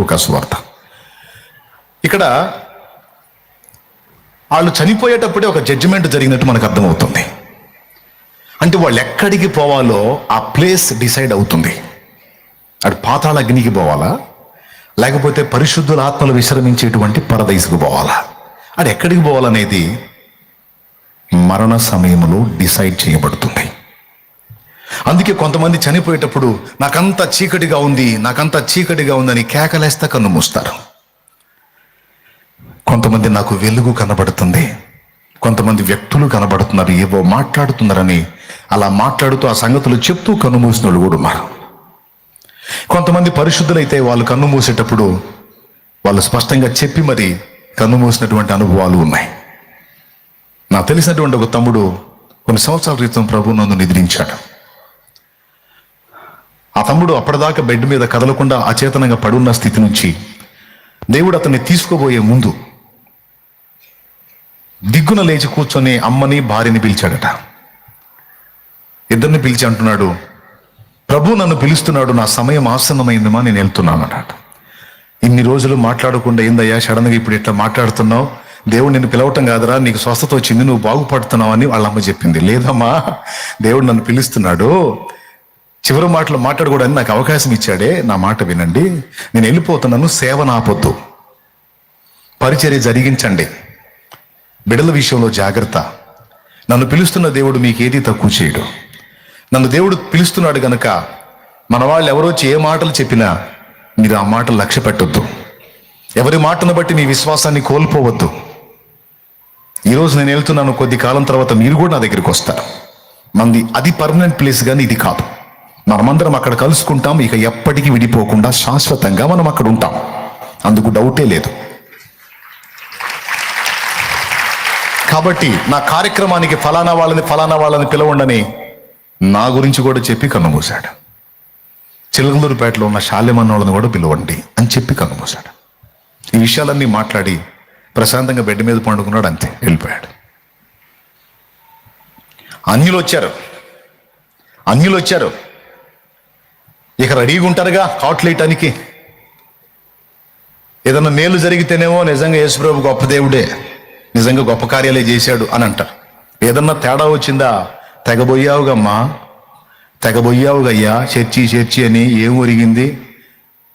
లూకాసు వార్త ఇక్కడ వాళ్ళు చనిపోయేటప్పుడే ఒక జడ్జిమెంట్ జరిగినట్టు మనకు అర్థమవుతుంది. అంటే వాళ్ళు ఎక్కడికి పోవాలో ఆ ప్లేస్ డిసైడ్ అవుతుంది. అటు పాతాళ అగ్నికి పోవాలా? లేకపోతే పరిశుద్ధుల ఆత్మలు విశ్రమించేటువంటి పరదైసుకు పోవాలా? అది ఎక్కడికి పోవాలనేది మరణ సమయంలో డిసైడ్ చేయబడుతుంది. అందుకే కొంతమంది చనిపోయేటప్పుడు నాకంత చీకటిగా ఉంది నాకంత చీకటిగా ఉందని కేకలేస్తా కన్ను మూస్తారు. కొంతమంది నాకు వెలుగు కనబడుతుంది కొంతమంది వ్యక్తులు కనబడుతున్నారు ఏవో మాట్లాడుతున్నారని అలా మాట్లాడుతూ ఆ సంగతులు చెప్తూ కన్ను మూసిన వాళ్ళు కూడా ఉన్నారు. కొంతమంది పరిశుద్ధులైతే వాళ్ళు కన్ను మూసేటప్పుడు వాళ్ళు స్పష్టంగా చెప్పి మరి కన్ను మూసినటువంటి అనుభవాలు ఉన్నాయి. నాకు తెలిసినటువంటి ఒక తమ్ముడు కొన్ని సంవత్సరాల క్రితం ప్రభు నన్ను నిద్రించాడు. ఆ తమ్ముడు అప్పటిదాకా బెడ్ మీద కదలకుండా అచేతనంగా పడున్న స్థితి నుంచి దేవుడు అతన్ని తీసుకోబోయే ముందు దిగ్గున లేచి కూర్చొని అమ్మని భార్యని పిలిచాడట. ఇద్దరిని పిలిచి అంటున్నాడు ప్రభు నన్ను పిలుస్తున్నాడు నా సమయం ఆసన్నమైందమా నేను వెళ్తున్నాను అన్నాడు ఇన్ని రోజులు మాట్లాడకుండా ఏందయ్యా సడన్గా ఇప్పుడు ఇట్లా మాట్లాడుతున్నావు? దేవుడు నిన్ను పిలవటం కాదురా నీకు స్వస్థత వచ్చింది నువ్వు బాగుపడుతున్నావు అని వాళ్ళ అమ్మ చెప్పింది. లేదమ్మా దేవుడు నన్ను పిలుస్తున్నాడు చివరి మాటలు మాట్లాడకూడదని నాకు అవకాశం ఇచ్చాడే నా మాట వినండి. నేను వెళ్ళిపోతున్నాను సేవ నాపొద్దు పరిచర్య జరిగించండి. బిడల విషయంలో జాగ్రత్త. నన్ను పిలుస్తున్న దేవుడు మీకు తక్కువ చేయడు. నన్ను దేవుడు పిలుస్తున్నాడు గనక మన వాళ్ళు ఎవరో ఏ మాటలు చెప్పినా మీరు ఆ మాటలు లక్ష్య పెట్టొద్దు. ఎవరి మాటను బట్టి మీ విశ్వాసాన్ని కోల్పోవద్దు. ఈరోజు నేను వెళ్తున్నాను కొద్ది కాలం తర్వాత మీరు కూడా నా దగ్గరికి వస్తారు. మంది అది పర్మనెంట్ ప్లేస్ కానీ ఇది కాదు. మనమందరం అక్కడ కలుసుకుంటాం ఇక ఎప్పటికీ విడిపోకుండా శాశ్వతంగా మనం అక్కడ ఉంటాం. అందుకు డౌటే లేదు. కాబట్టి నా కార్యక్రమానికి ఫలానా వాళ్ళని ఫలానా వాళ్ళని పిలవండని నా గురించి కూడా చెప్పి కన్నుమూశాడు. చిలకలూరుపేటలో ఉన్న శాల్యమన్న వాళ్ళని కూడా పిలవండి అని చెప్పి కన్నుమూశాడు. ఈ విషయాలన్నీ మాట్లాడి ప్రశాంతంగా బెడ్ మీద పండుకున్నాడు అంతే వెళ్ళిపోయాడు. అన్యులు వచ్చారు అన్యులు వచ్చారు ఇక రెడీగా ఉంటారుగా కాట్లేయటానికి ఏదన్నా మేలు జరిగితేనేమో నిజంగా యేసుప్రభు గొప్ప దేవుడే నిజంగా గొప్ప కార్యాలే చేశాడు అని అంటారు. ఏదన్నా తేడా వచ్చిందా? తెగబోయావుగమ్మా తెగబోయావుగయ్యా చర్చి చర్చి అని ఏం ఒరిగింది?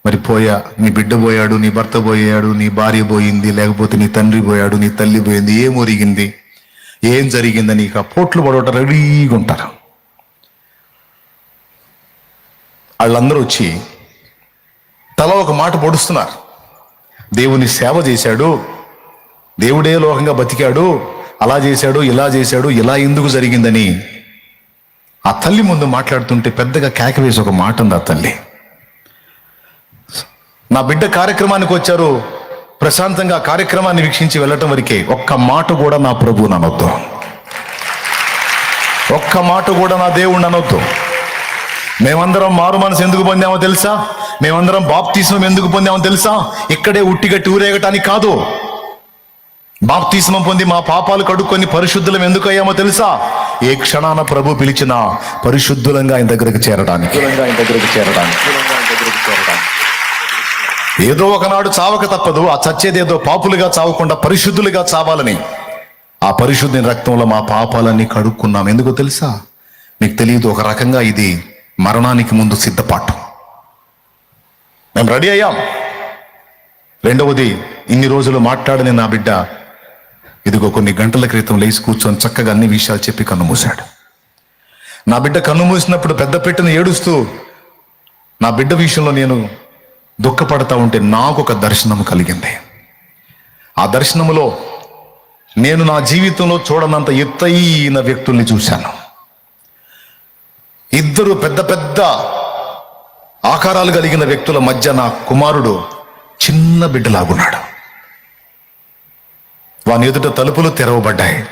మరి పోయా నీ బిడ్డ పోయాడు నీ భర్త పోయాడు నీ భార్య పోయింది లేకపోతే నీ తండ్రి పోయాడు నీ తల్లి పోయింది ఏం ఒరిగింది? ఏం జరిగిందని ఇక పోట్లు పడవట రెడీగా ఉంటారు. వాళ్ళందరూ వచ్చి తల ఒక మాట పొడుస్తున్నారు. దేవుని సేవ చేశాడు. దేవుడే లోకంగా బతికాడు. అలా చేశాడు ఇలా చేశాడు ఇలా ఎందుకు జరిగిందని ఆ తల్లి ముందు మాట్లాడుతుంటే పెద్దగా కేక వేసి ఒక మాట ఉంది ఆ తల్లి. నా బిడ్డ కార్యక్రమానికి వచ్చారు. ప్రశాంతంగా కార్యక్రమాన్ని వీక్షించి వెళ్ళటం వరకే ఒక్క మాట కూడా నా ప్రభు ననొద్దు ఒక్క మాట కూడా నా దేవుణ్ణి అనొద్దు. మేమందరం మారు మనసు ఎందుకు పొందామో తెలుసా? మేమందరం బాప్తీసం ఎందుకు పొందామో తెలుసా? ఇక్కడే ఉట్టిగట్టి ఊరేగటానికి కాదు. బాప్తీస్మం పొంది మా పాపాలు కడుక్కొని పరిశుద్ధులం ఎందుకు అయ్యామో తెలుసా? ఏ క్షణాన ప్రభు పిలిచిన పరిశుద్ధులంగా ఆయన దగ్గరికి చేరడానికి. ఆయన దగ్గరికి చేరడానికి. ఏదో ఒకనాడు చావక తప్పదు. ఆ చచ్చేదేదో పాపులుగా చావకుండా పరిశుద్ధులుగా చావాలని. ఆ పరిశుద్ధి రక్తంలో మా పాపాలన్నీ కడుక్కున్నాం. ఎందుకో తెలుసా? మీకు తెలియదు ఒక రకంగా ఇది మరణానికి ముందు సిద్ధపాటు. మేము రెడీ అయ్యాం. రెండవది ఇన్ని రోజులు మాట్లాడని నా బిడ్డ ఇదిగో కొన్ని గంటల క్రితం లేచి కూర్చొని చక్కగా అన్ని విషయాలు చెప్పి కన్ను మూశాడు. నా బిడ్డ కన్ను మూసినప్పుడు పెద్ద పెట్టిన ఏడుస్తూ నా బిడ్డ విషయంలో నేను దుఃఖపడతా ఉంటే నాకు ఒక దర్శనం కలిగింది. ఆ దర్శనములో నేను నా జీవితంలో చూడనంత ఎత్తైన వ్యక్తుల్ని చూశాను. ఇద్దరు పెద్ద పెద్ద ఆకారాలు కలిగిన వ్యక్తుల మధ్య నా కుమారుడు చిన్న బిడ్డలాగున్నాడు. వాని ఎదుట తలుపులు తెరవబడ్డాయి.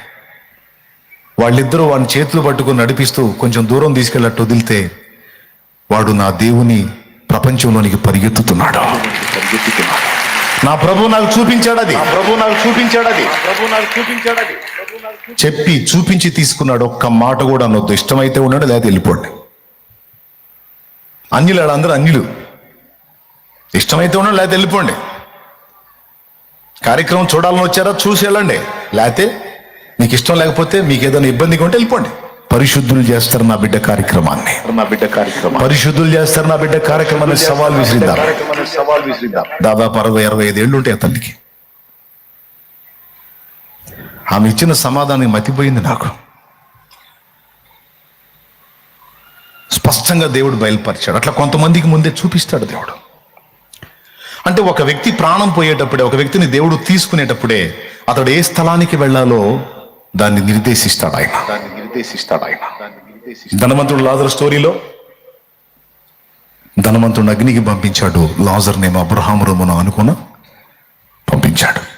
వాళ్ళిద్దరూ వాని చేతులు పట్టుకుని నడిపిస్తూ కొంచెం దూరం తీసుకెళ్ళట్టు వదిలితే వాడు నా దేవుని ప్రపంచంలోనికి పరిగెత్తుతున్నాడు. నా ప్రభు నాకు చూపించాడు అది. ప్రభు నాకు చూపించాడు అది. ప్రభు నాకు చూపించాడు అది. చెప్పి చూపించి తీసుకున్నాడు. ఒక్క మాట కూడా అనొద్దు ఇష్టమైతే ఉన్నాడు లేదా వెళ్ళిపోండి. అన్యులు అందరూ అన్యులు ఇష్టమైతే ఉండండి లేకపోతే వెళ్ళిపోండి. కార్యక్రమం చూడాలని వచ్చారా చూసి వెళ్ళండి. లేకపోతే మీకు ఇష్టం లేకపోతే మీకు ఏదైనా ఇబ్బందిగా ఉంటే వెళ్ళిపోండి. పరిశుద్ధులు చేస్తారు నా బిడ్డ కార్యక్రమాన్ని. నా బిడ్డ కార్యక్రమం పరిశుద్ధులు చేస్తారు నా బిడ్డ కార్యక్రమాన్ని సవాల్ విసిరిద్దాం. సవాల్ విసిరిద్దాం. దాదాపు అరవై అరవై ఐదు ఏళ్ళు ఉంటాయి తల్లికి ఆమె ఇచ్చిన సమాధానం మతిపోయింది నాకు. స్పష్టంగా దేవుడు బయలుపరిచాడు. అట్లా కొంతమందికి ముందే చూపిస్తాడు దేవుడు. అంటే ఒక వ్యక్తి ప్రాణం పోయేటప్పుడే ఒక వ్యక్తిని దేవుడు తీసుకునేటప్పుడే అతడు ఏ స్థలానికి వెళ్ళాలో దాన్ని నిర్దేశిస్తాడు ఆయన. దాన్ని నిర్దేశిస్తాడు ఆయన. ధనవంతుడు లాజర్ స్టోరీలో ధనవంతుడు అగ్నికి పంపించాడు లాజర్ నేమో అబ్రహాం రొమ్మును అనుకున్న పంపించాడు.